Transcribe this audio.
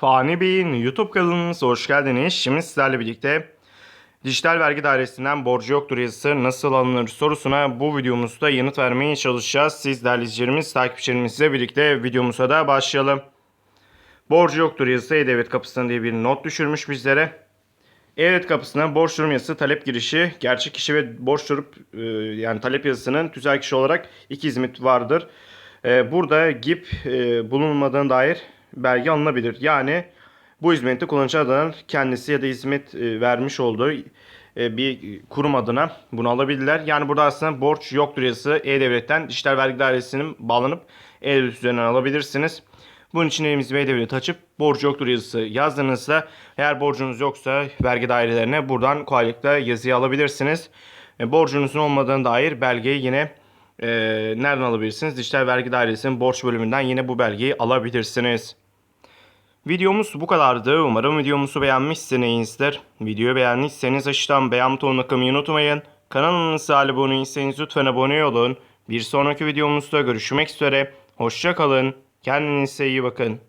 Fani Bey'in YouTube kanalımıza hoş geldiniz. Şimdi sizlerle birlikte Dijital Vergi Dairesi'nden borcu yoktur yazısı nasıl alınır sorusuna bu videomuzda yanıt vermeye çalışacağız. Siz değerli izleyicilerimiz, takipçilerimizle birlikte videomuza da başlayalım. Borcu yoktur yazısı E-Devlet kapısına diye bir not düşürmüş bizlere. E-Devlet kapısına borç durum yazısı talep girişi, gerçek kişi ve borç durup e, yani talep yazısının tüzel kişi olarak iki hizmet vardır. E, burada GIP e, bulunmadığına dair belge alınabilir. Yani bu hizmeti kullanıcı adına kendisi ya da hizmet e, vermiş olduğu e, bir kurum adına bunu alabilirler. Yani burada aslında borç yoktur yazısı E-Devlet'ten Dijital Vergi Dairesi'nin bağlanıp E-Devlet üzerinden alabilirsiniz. Bunun için elimizi E-Devlet açıp borcu yoktur yazısı yazdığınızda eğer borcunuz yoksa vergi dairelerine buradan kolaylıkla yazıyı alabilirsiniz. E, borcunuzun olmadığına dair belgeyi yine e, nereden alabilirsiniz? Dijital Vergi Dairesi'nin borç bölümünden yine bu belgeyi alabilirsiniz. Videomuz bu kadardı. Umarım videomuzu beğenmişsinizdir. Videoyu beğendiyseniz aşağıdan beğen butonuna kılmayı unutmayın. Kanalımıza abone değilseniz lütfen abone olun. Bir sonraki videomuzda görüşmek üzere. Hoşça kalın. Kendinize iyi bakın.